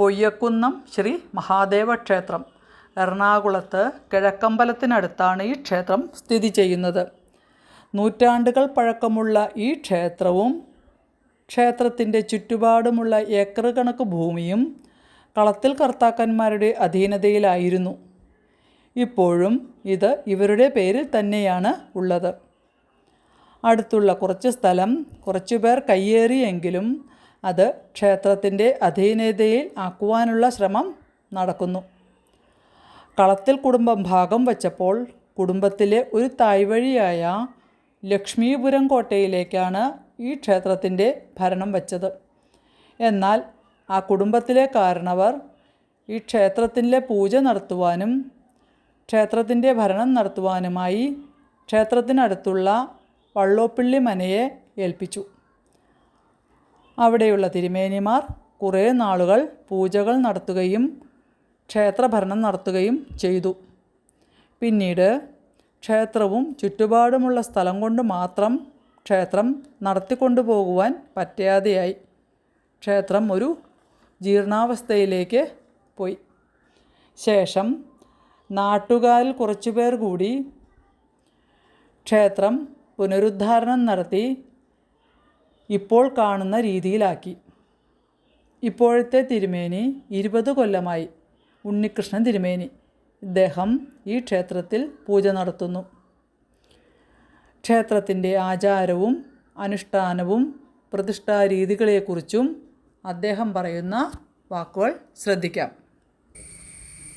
പൊയ്യക്കുന്നം ശ്രീ മഹാദേവ ക്ഷേത്രം. എറണാകുളത്ത് കിഴക്കമ്പലത്തിനടുത്താണ് ഈ ക്ഷേത്രം സ്ഥിതി ചെയ്യുന്നത്. നൂറ്റാണ്ടുകൾ പഴക്കമുള്ള ഈ ക്ഷേത്രവും ക്ഷേത്രത്തിന്റെ ചുറ്റുപാടുമുള്ള ഏക്കർ കണക്ക് ഭൂമിയും കളത്തിൽ കർത്താക്കന്മാരുടെ അധീനതയിലായിരുന്നു. ഇപ്പോഴും ഇത് ഇവരുടെ പേരിൽ തന്നെയാണ് ഉള്ളത്. അടുത്തുള്ള കുറച്ച് സ്ഥലം കുറച്ചുപേർ കയ്യേറിയെങ്കിലും അത് ക്ഷേത്രത്തിന്റെ അധീനതയിൽ ആക്കുവാനുള്ള ശ്രമം നടക്കുന്നു. കളത്തിൽ കുടുംബം ഭാഗം വച്ചപ്പോൾ കുടുംബത്തിലെ ഒരു തായ്വഴിയായ ലക്ഷ്മീപുരം കോട്ടയിലേക്കാണ് ഈ ക്ഷേത്രത്തിന്റെ ഭരണം വച്ചത്. എന്നാൽ ആ കുടുംബത്തിലെ കാരണവർ ഈ ക്ഷേത്രത്തിലെ പൂജ നടത്തുവാനും ക്ഷേത്രത്തിന്റെ ഭരണം നടത്തുവാനുമായി ക്ഷേത്രത്തിനടുത്തുള്ള വള്ളോപ്പിള്ളി മനയെ ഏൽപ്പിച്ചു. അവിടെയുള്ള തിരുമേനിമാർ കുറേ നാളുകൾ പൂജകൾ നടത്തുകയും ക്ഷേത്രഭരണം നടത്തുകയും ചെയ്തു. പിന്നീട് ക്ഷേത്രവും ചുറ്റുപാടുമുള്ള സ്ഥലം കൊണ്ട് മാത്രം ക്ഷേത്രം നടത്തിക്കൊണ്ടുപോകുവാൻ പറ്റാതെയായി. ക്ഷേത്രം ഒരു ജീർണാവസ്ഥയിലേക്ക് പോയി. ശേഷം നാട്ടുകാരിൽ കുറച്ചുപേർ കൂടി ക്ഷേത്രം പുനരുദ്ധാരണം നടത്തി ഇപ്പോൾ കാണുന്ന രീതിയിലാക്കി. ഇപ്പോഴത്തെ തിരുമേനി ഇരുപത് കൊല്ലമായി. ഉണ്ണികൃഷ്ണൻ തിരുമേനി. ഇദ്ദേഹം ഈ ക്ഷേത്രത്തിൽ പൂജ നടത്തുന്നു. ക്ഷേത്രത്തിന്റെ ആചാരവും അനുഷ്ഠാനവും പ്രതിഷ്ഠാരീതികളെക്കുറിച്ചും അദ്ദേഹം പറയുന്ന വാക്കുകൾ ശ്രദ്ധിക്കാം.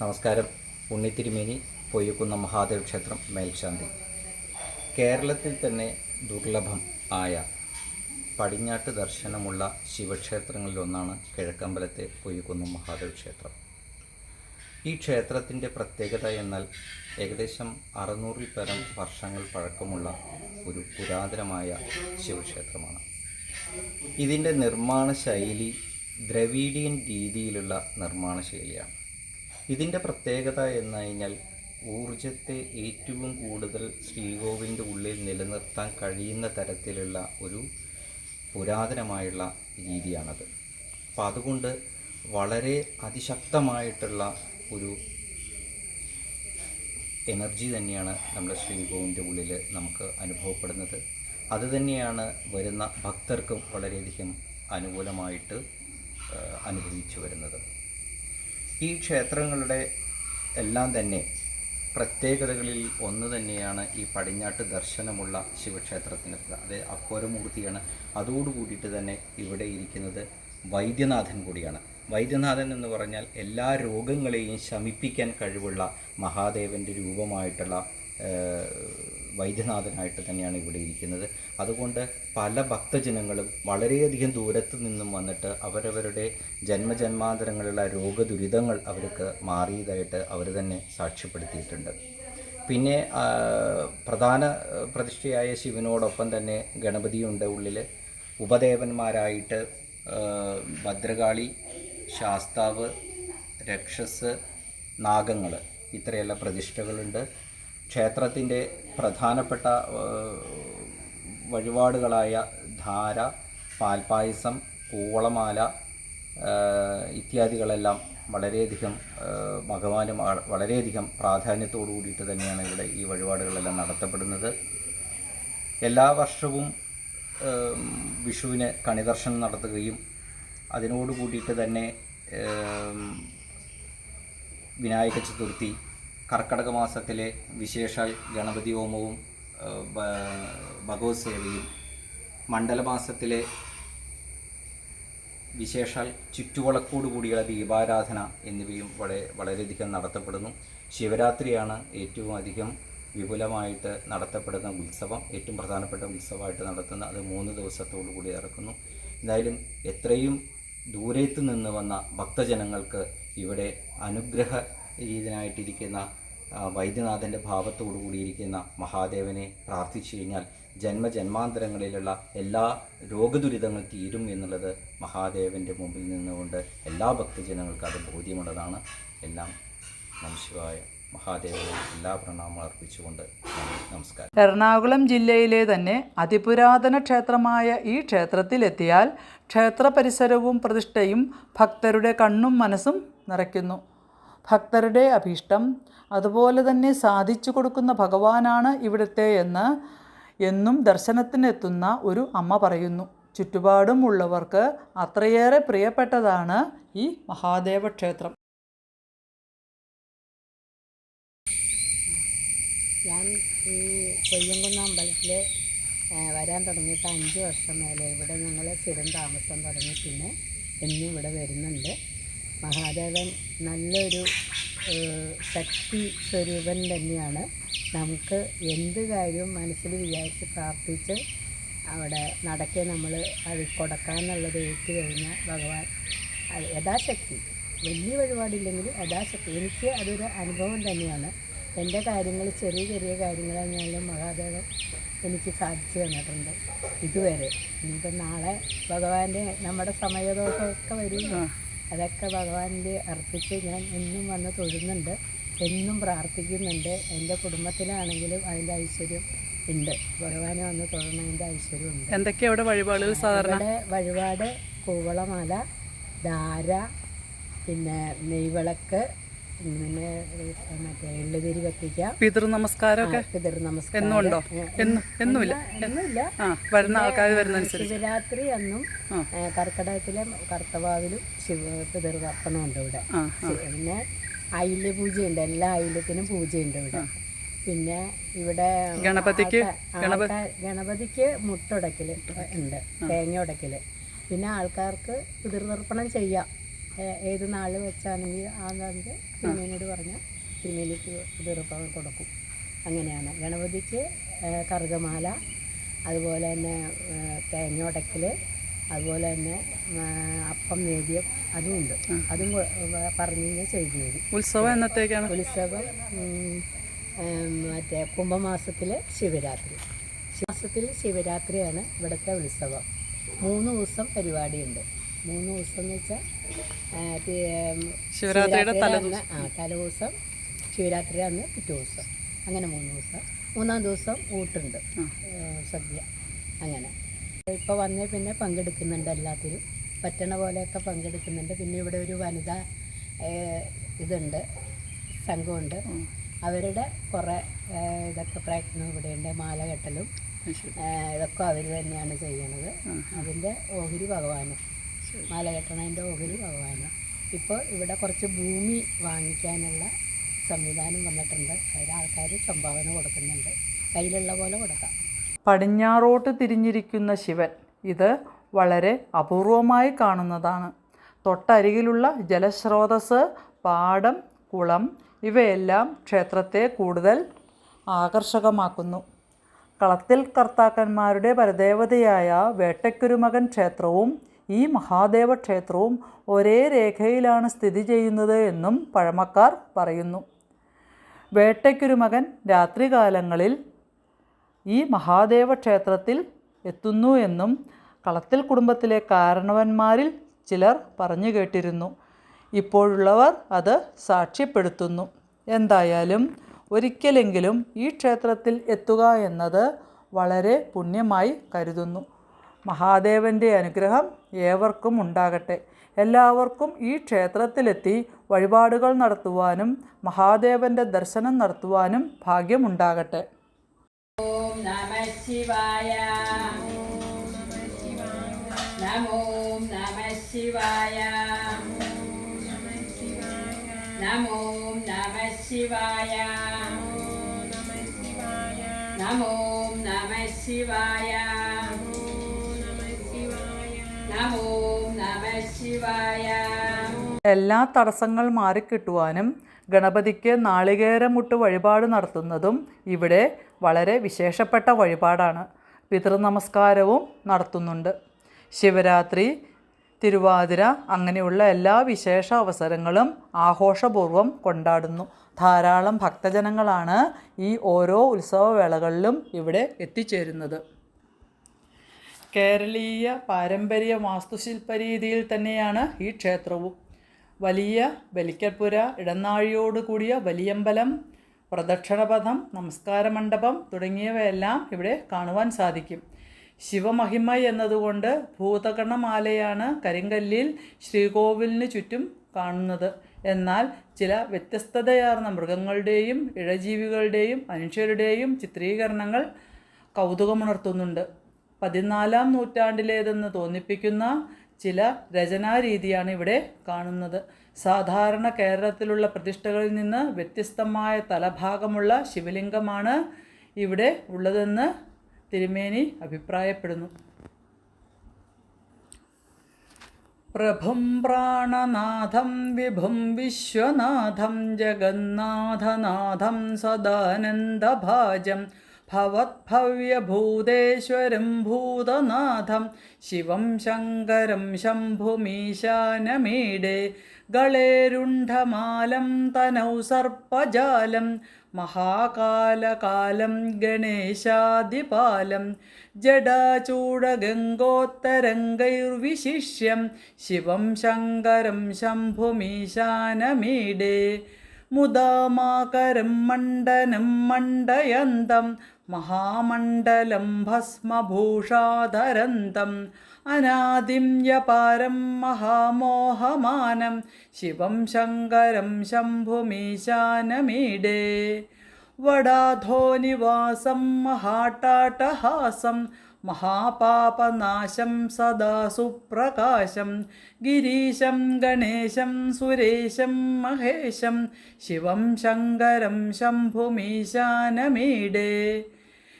നമസ്കാരം. ഉണ്ണിത്തിരുമേനി പൊയ്യക്കുന്ന മഹാദേവ ക്ഷേത്രം മേൽശാന്തി. കേരളത്തിൽ തന്നെ ദുർലഭം ആയ പടിഞ്ഞാട്ട് ദർശനമുള്ള ശിവക്ഷേത്രങ്ങളിലൊന്നാണ് കിഴക്കമ്പലത്തെ പൊയ്യക്കുന്ന മഹാദേവ് ക്ഷേത്രം. ഈ ക്ഷേത്രത്തിന്റെ പ്രത്യേകത എന്നാൽ ഏകദേശം അറുന്നൂറിൽ പരം വർഷങ്ങൾ പഴക്കമുള്ള ഒരു പുരാതനമായ ശിവക്ഷേത്രമാണ്. ഇതിന്റെ നിർമ്മാണ ശൈലി ദ്രവീഡിയൻ രീതിയിലുള്ള നിർമ്മാണ ശൈലിയാണ്. ഇതിന്റെ പ്രത്യേകത എന്ന് കഴിഞ്ഞാൽ ഊർജത്തെ ഏറ്റവും കൂടുതൽ ശ്രീകോവിലിന്റെ ഉള്ളിൽ നിലനിർത്താൻ കഴിയുന്ന തരത്തിലുള്ള ഒരു പുരാതനമായുള്ള രീതിയാണത്. അപ്പം അതുകൊണ്ട് വളരെ അതിശക്തമായിട്ടുള്ള ഒരു എനർജി തന്നെയാണ് നമ്മുടെ ശ്രീകോവിന്റെ ഉള്ളിൽ നമുക്ക് അനുഭവപ്പെടുന്നത്. അതുതന്നെയാണ് വരുന്ന ഭക്തർക്കും വളരെയധികം അനുകൂലമായിട്ട് അനുഭവിച്ചു വരുന്നത്. ഈ ക്ഷേത്രങ്ങളുടെ എല്ലാം തന്നെ പ്രത്യേകതകളിൽ ഒന്ന് തന്നെയാണ് ഈ പടിഞ്ഞാട്ട് ദർശനമുള്ള ശിവക്ഷേത്രത്തിന് അത് അഘോരമൂർത്തിയാണ്. അതോടുകൂടിയിട്ട് തന്നെ ഇവിടെ ഇരിക്കുന്നത് വൈദ്യനാഥൻ കൂടിയാണ്. വൈദ്യനാഥൻ എന്ന് പറഞ്ഞാൽ എല്ലാ രോഗങ്ങളെയും ശമിപ്പിക്കാൻ കഴിവുള്ള മഹാദേവന്റെ രൂപമായിട്ടുള്ള വൈദ്യനാഥനായിട്ട് തന്നെയാണ് ഇവിടെ ഇരിക്കുന്നത്. അതുകൊണ്ട് പല ഭക്തജനങ്ങളും വളരെയധികം ദൂരത്ത് നിന്നും വന്നിട്ട് അവരവരുടെ ജന്മജന്മാന്തരങ്ങളിലുള്ള രോഗദുരിതങ്ങൾ അവർക്ക് മാറിയതായിട്ട് അവർ തന്നെ സാക്ഷ്യപ്പെടുത്തിയിട്ടുണ്ട്. പിന്നെ പ്രധാന പ്രതിഷ്ഠയായ ശിവനോടൊപ്പം തന്നെ ഗണപതിയുണ്ട് ഉള്ളിൽ ഉപദേവന്മാരായിട്ട് ഭദ്രകാളി ശാസ്താവ് രക്ഷസ് നാഗങ്ങൾ ഇത്രയെല്ലാം പ്രതിഷ്ഠകളുണ്ട്. ക്ഷേത്രത്തിന്റെ പ്രധാനപ്പെട്ട വഴിപാടുകളായ ധാര പാൽപ്പായസം കൂവളമാല ഇത്യാദികളെല്ലാം വളരെയധികം ഭഗവാനും വളരെയധികം പ്രാധാന്യത്തോടു കൂടിയിട്ട് തന്നെയാണ് ഇവിടെ ഈ വഴിപാടുകളെല്ലാം നടത്തപ്പെടുന്നത്. എല്ലാ വർഷവും വിഷുവിന് കണിദർശനം നടത്തുകയും അതിനോട് കൂടിയിട്ട് തന്നെ വിനായക ചതുർത്ഥി കർക്കടക മാസത്തിലെ വിശേഷാൽ ഗണപതി ഹോമവും ഭഗവത് സേവയും മണ്ഡലമാസത്തിലെ വിശേഷാൽ ചുറ്റുവളക്കോട് കൂടിയുള്ള ദീപാരാധന എന്നിവയും വളരെ വളരെയധികം നടത്തപ്പെടുന്നു. ശിവരാത്രിയാണ് ഏറ്റവും അധികം വിപുലമായിട്ട് നടത്തപ്പെടുന്ന ഉത്സവം. ഏറ്റവും പ്രധാനപ്പെട്ട ഉത്സവമായിട്ട് നടത്തുന്ന അത് മൂന്ന് ദിവസത്തോടു കൂടി നടക്കുന്നു. എന്തായാലും എത്രയും ദൂരത്ത് നിന്ന് വന്ന ഭക്തജനങ്ങൾക്ക് ഇവിടെ അനുഗ്രഹ രീതിനായിട്ടിരിക്കുന്ന ആ, വൈദ്യനാഥന്റെ ഭാവത്തോടു കൂടിയിരിക്കുന്ന മഹാദേവനെ പ്രാർത്ഥിച്ചു കഴിഞ്ഞാൽ ജന്മജന്മാന്തരങ്ങളിലുള്ള എല്ലാ രോഗദുരിതങ്ങൾ തീരും എന്നുള്ളത് മഹാദേവന്റെ മുമ്പിൽ നിന്നുകൊണ്ട് എല്ലാ ഭക്തജനങ്ങൾക്കും അത് ബോധ്യമുള്ളതാണ്. എല്ലാം നമശിവായ മഹാദേവനും എല്ലാ പ്രണാമം അർപ്പിച്ചുകൊണ്ട് നമസ്കാരം. എറണാകുളം ജില്ലയിലെ തന്നെ അതിപുരാതന ക്ഷേത്രമായ ഈ ക്ഷേത്രത്തിലെത്തിയാൽ ക്ഷേത്ര പരിസരവും പ്രതിഷ്ഠയും ഭക്തരുടെ കണ്ണും മനസ്സും നിറയ്ക്കുന്നു. ഭക്തരുടെ അഭീഷ്ടം. അതുപോലെ തന്നെ സാധിച്ചു കൊടുക്കുന്ന ഭഗവാനാണ് ഇവിടുത്തെ എന്ന് എന്നും ദർശനത്തിനെത്തുന്ന ഒരു അമ്മ പറയുന്നു. ചുറ്റുപാടും ഉള്ളവർക്ക് അത്രയേറെ പ്രിയപ്പെട്ടതാണ് ഈ മഹാദേവ ക്ഷേത്രം ഞാൻ ഈ കൊയ്യംകുന്ന അമ്പലത്തിൽ വരാൻ തുടങ്ങിയിട്ട് അഞ്ച് വർഷം മേലെ ഇവിടെ ഞങ്ങൾ സ്ഥിരം താമസം തുടങ്ങി. പിന്നെ എന്നും ഇവിടെ വരുന്നുണ്ട്. മഹാദേവൻ നല്ലൊരു ശക്തി സ്വരൂപൻ തന്നെയാണ്. നമുക്ക് എന്ത് കാര്യവും മനസ്സിൽ വിചാരിച്ച് പ്രാർത്ഥിച്ച് അവിടെ നടക്കെ നമ്മൾ അത് കൊടുക്കാമെന്നുള്ളത് ഏറ്റു കഴിഞ്ഞാൽ ഭഗവാൻ യഥാശക്തി. വലിയ വഴിപാടില്ലെങ്കിലും യഥാശക്തി. എനിക്ക് അതൊരു അനുഭവം തന്നെയാണ്. എന്റെ കാര്യങ്ങൾ ചെറിയ ചെറിയ കാര്യങ്ങളാണെങ്കിലും മഹാദേവൻ എനിക്ക് സാധിച്ചു തന്നിട്ടുണ്ട് ഇതുവരെ. ഇനിയിപ്പം നാളെ ഭഗവാന്റെ നമ്മുടെ സമയദോഷമൊക്കെ വരുമല്ലോ അതൊക്കെ ഭഗവാനിൽ അർപ്പിച്ച് ഞാൻ എന്നും വന്ന് തൊഴുന്നുണ്ട്. എന്നും പ്രാർത്ഥിക്കുന്നുണ്ട്. എന്റെ കുടുംബത്തിലാണെങ്കിലും അതിന്റെ ഐശ്വര്യം ഉണ്ട്. ഭഗവാനെ വന്ന് തൊഴുന്നതിന്റെ ഐശ്വര്യം ഉണ്ട്. എന്തൊക്കെയാണ് ഇവിടെ വഴിപാടുകൾ സാധാരണ? വഴിപാട് കൂവളമാല ധാര പിന്നെ നെയ്വിളക്ക് പിന്നെ മറ്റേ എള്ളുതിരി കത്തിക്കാം. പിതൃ നമസ്കാരമൊക്കെ പിതൃ നമസ്കാരം എന്നും ഉണ്ടോ എന്നും എന്നുമില്ല. എന്നുമില്ല വരുന്ന ആൾക്കാർ വരുന്നതനുസരിച്ച്. ശിവരാത്രി. ഏ, കർക്കിടകത്തിലെ കർത്തവാവിലും ശിവ പിതൃതർപ്പണമുണ്ട് ഇവിടെ. ആ ശി- പിന്നെ അയില്യ പൂജയുണ്ട്. എല്ലാ അയില്യത്തിനും പൂജയുണ്ട് ഇവിടെ. പിന്നെ ഇവിടെ ഗണപതിക്ക് ഗണപതിക്ക് മുട്ടുടക്കൽ ഉണ്ട്. തേങ്ങ ഉടക്കൽ പിന്നെ ആൾക്കാർക്ക് പിതൃതർപ്പണം ചെയ്യാം. ഏത് നാൾ വെച്ചാണെങ്കിൽ ആ നാളിൽ തിരുമേനിയോട് പറഞ്ഞാൽ തിരുമേനിക്ക് പിതൃതർപ്പണം കൊടുക്കും. അങ്ങനെയാണ്. ഗണപതിക്ക് കറുകമാല അതുപോലെ തന്നെ ഏ, തേങ്ങ ഉടക്കൽ അതുപോലെ തന്നെ അപ്പം നേദ്യം അതും ഉണ്ട്. അതും പറഞ്ഞു കഴിഞ്ഞാൽ ചെയ്തു തരും. ഉത്സവം എന്നത്തേക്കാണ്? ഉത്സവം മറ്റേ കുംഭമാസത്തിൽ ശിവരാത്രി. മാസത്തിൽ ശിവരാത്രിയാണ് ഇവിടുത്തെ ഉത്സവം. മൂന്ന് ദിവസം പരിപാടിയുണ്ട്. മൂന്ന് ദിവസം എന്ന് വെച്ചാൽ ശിവരാത്രിയുടെ തലേന്ന് ആ തലേദിവസം ശിവരാത്രി അന്ന് പിറ്റേ ദിവസം. അങ്ങനെ മൂന്ന് ദിവസം. മൂന്നാം ദിവസം ഊട്ടുണ്ട്. സദ്യ. അങ്ങനെ. ഇപ്പോൾ വന്ന് പിന്നെ പങ്കെടുക്കുന്നുണ്ട് എല്ലാത്തിലും പറ്റണ പോലെയൊക്കെ പങ്കെടുക്കുന്നുണ്ട്. പിന്നെ ഇവിടെ ഒരു വനിതാ ഇതുണ്ട്. സംഘമുണ്ട്. അവരുടെ കുറേ ഇതൊക്കെ പ്രയത്നം ഇവിടെയുണ്ട്. മാല കെട്ടലും ഇതൊക്കെ അവർ തന്നെയാണ് ചെയ്യണത്. അതിന്റെ ഓഹരി ഭഗവാന്. മാല കെട്ടണതിന്റെ ഓഹരി ഭഗവാനാണ് ഇപ്പോൾ ഇവിടെ കുറച്ച് ഭൂമി വാങ്ങിക്കാനുള്ള സംവിധാനം വന്നിട്ടുണ്ട്. അതിൽ ആൾക്കാർ സംഭാവന കൊടുക്കുന്നുണ്ട്. കയ്യിലുള്ള പോലെ കൊടുക്കാം. പടിഞ്ഞാറോട്ട് തിരിഞ്ഞിരിക്കുന്ന ശിവൻ ഇത് വളരെ അപൂർവമായി കാണുന്നതാണ്. തൊട്ടരികിലുള്ള ജലസ്രോതസ് പാടം കുളം ഇവയെല്ലാം ക്ഷേത്രത്തെ കൂടുതൽ ആകർഷകമാക്കുന്നു. കളത്തിൽ കർത്താക്കന്മാരുടെ പരദേവതയായ വേട്ടക്കുരുമകൻ ക്ഷേത്രവും ഈ മഹാദേവ ക്ഷേത്രവും ഒരേ രേഖയിലാണ് സ്ഥിതി ചെയ്യുന്നത് എന്നും പഴമക്കാർ പറയുന്നു. വേട്ടയ്ക്കൊരു മകൻ രാത്രികാലങ്ങളിൽ ഈ മഹാദേവ ക്ഷേത്രത്തിൽ എത്തുന്നു എന്നും കളത്തിൽ കുടുംബത്തിലെ കാരണവന്മാരിൽ ചിലർ പറഞ്ഞു കേട്ടിരുന്നു. ഇപ്പോഴുള്ളവർ അത് സാക്ഷ്യപ്പെടുത്തുന്നു. എന്തായാലും ഒരിക്കലെങ്കിലും ഈ ക്ഷേത്രത്തിൽ എത്തുക എന്നത് വളരെ പുണ്യമായി കരുതുന്നു. മഹാദേവന്റെ അനുഗ്രഹം ഏവർക്കും ഉണ്ടാകട്ടെ. എല്ലാവർക്കും ഈ ക്ഷേത്രത്തിലെത്തി വഴിപാടുകൾ നടത്തുവാനും മഹാദേവന്റെ ദർശനം നടത്തുവാനും ഭാഗ്യമുണ്ടാകട്ടെ. ഓം നമ നമ ശിവായ. നമോ നമ ശിവായ. എല്ലാ തടസ്സങ്ങൾ മാറിക്കിട്ടുവാനും ഗണപതിക്ക് നാളികേരമുട്ട് വഴിപാട് നടത്തുന്നതും ഇവിടെ വളരെ വിശേഷപ്പെട്ട വഴിപാടാണ്. പിതൃനമസ്കാരവും നടത്തുന്നുണ്ട്. ശിവരാത്രി തിരുവാതിര അങ്ങനെയുള്ള എല്ലാ വിശേഷ അവസരങ്ങളും ആഘോഷപൂർവം കൊണ്ടാടുന്നു. ധാരാളം ഭക്തജനങ്ങളാണ് ഈ ഓരോ ഉത്സവവേളകളിലും ഇവിടെ എത്തിച്ചേരുന്നത്. കേരളീയ പാരമ്പര്യ വാസ്തുശില്പ രീതിയിൽ തന്നെയാണ് ഈ ക്ഷേത്രവും. വലിയ ബലിക്കൽപ്പുര ഇടനാഴിയോട് കൂടിയ വലിയമ്പലം പ്രദക്ഷിണപഥം നമസ്കാര മണ്ഡപം തുടങ്ങിയവയെല്ലാം ഇവിടെ കാണുവാൻ സാധിക്കും. ശിവമഹിമ എന്നതുകൊണ്ട് ഭൂതഗണമാലയാണ് കരിങ്കല്ലിൽ ശ്രീകോവിലിന് ചുറ്റും കാണുന്നത്. എന്നാൽ ചില വ്യത്യസ്തതയാർന്ന മൃഗങ്ങളുടെയും ഇഴജീവികളുടെയും മനുഷ്യരുടെയും ചിത്രീകരണങ്ങൾ കൗതുകമുണർത്തുന്നുണ്ട്. പതിനാലാം നൂറ്റാണ്ടിലേതെന്ന് തോന്നിപ്പിക്കുന്ന ചില രചനാരീതിയാണ് ഇവിടെ കാണുന്നത്. സാധാരണ കേരളത്തിലുള്ള പ്രതിഷ്ഠകളിൽ നിന്ന് വ്യത്യസ്തമായ തലഭാഗമുള്ള ശിവലിംഗമാണ് ഇവിടെ ഉള്ളതെന്ന് തിരുമേനി അഭിപ്രായപ്പെടുന്നു. പ്രഭും പ്രാണനാഥം വിഭും വിശ്വനാഥം ജഗന്നാഥനാഥം സദാനന്ദഭാജം ഭവദ്ഭവ്യഭൂതേശ്വരം ഭൂതനാഥം ശിവം ശങ്കരം ശംഭുമീശാനമീഡേ ഗളേരുണ്ഠമാലം തനൗ സർപ്പജാലം മഹാകാലകാലം ഗണേശാദിപാലം ജഡാചൂടഗംഗോത്തരംഗൈർവിശിഷ്യം ശിവം ശങ്കരം ശംഭുമീശാനമീഡേ മുദാമാകരം മണ്ഡനം മണ്ഡയന്തം മഹാമണ്ഡലം ഭസ്മഭൂഷാധരന്തം അനാദിം യപാരം മഹാമോഹമാനം ശിവം ശങ്കരം ശംഭുമീശാനമീഡേ വടാധോനിവാസം മഹാട്ടാട്ടഹാസം മഹാപാപനാശം സദാ സുപ്രകാശം ഗിരീശം ഗണേശം സുരേശം മഹേശം ശിവം ശങ്കരം ശംഭുമീശാനമീഡേ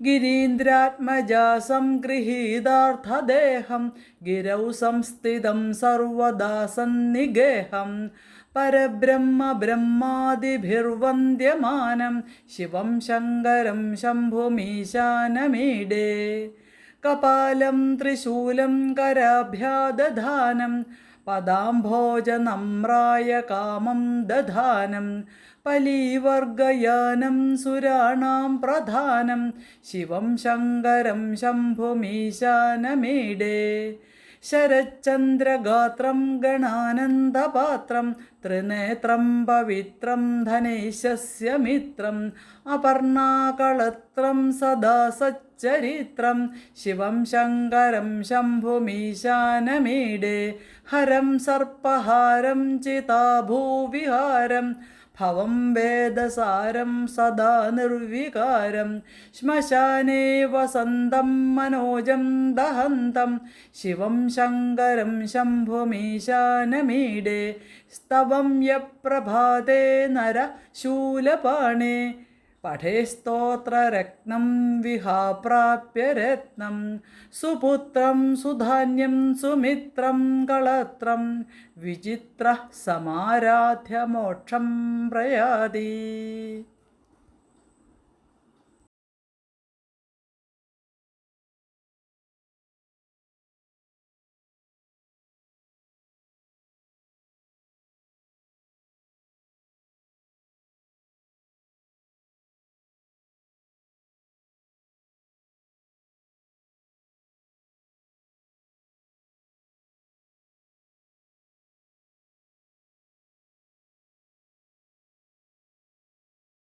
ഗിരീന്ദ്രാത്മജാസം സംഗൃഹീതാർത്ഥദേഹം ഗിരൗ സംസ്ഥിതം സർവദാ സന്നിഗേഹം. പരബ്രഹ്മ ബ്രഹ്മാദിഭിർവന്ദ്യമാനം ശിവം ശങ്കരം ശംഭുമീശാനമീഡേ കപാലം ത്രിശൂലം കരാഭ്യാദധാനം പദാംഭോജനമ്രായ കാമം ദധാനം പലീവർഗയാനം സുരാണാം പ്രധാനം ശിവം ശങ്കരം ശംഭുമീശാനമീഡേ ശരച്ചന്ദ്രഗാത്രം ഗണാനന്ദപാത്രം ത്രിനേത്രം പവിത്രം ധനേശസ്യ മിത്രം അപർണാകളത്രം സദാ സച്ചരിത്രം ശിവം ശങ്കരം ശംഭുമീശാനമീഡേ ഹരം സർപ്പഹാരം ചിതാഭൂവിഹാരം ഭവം വേദസാരം സദാ നിർവികാരം. ശ്മശാനേ വസന്തം മനോജം ദഹന്തം. ശിവം ശങ്കരം ശംഭുമീശാനമീഡേ സ്തവം യപ്രഭാതേ നര ശൂലപാണേ पठेस्तोत्र विहा प्राप्य रत्नं सुपुत्रं सुधान्यं सुमित्रं कळत्रं विचित्रः समाराध्यमोक्षं प्रयाति।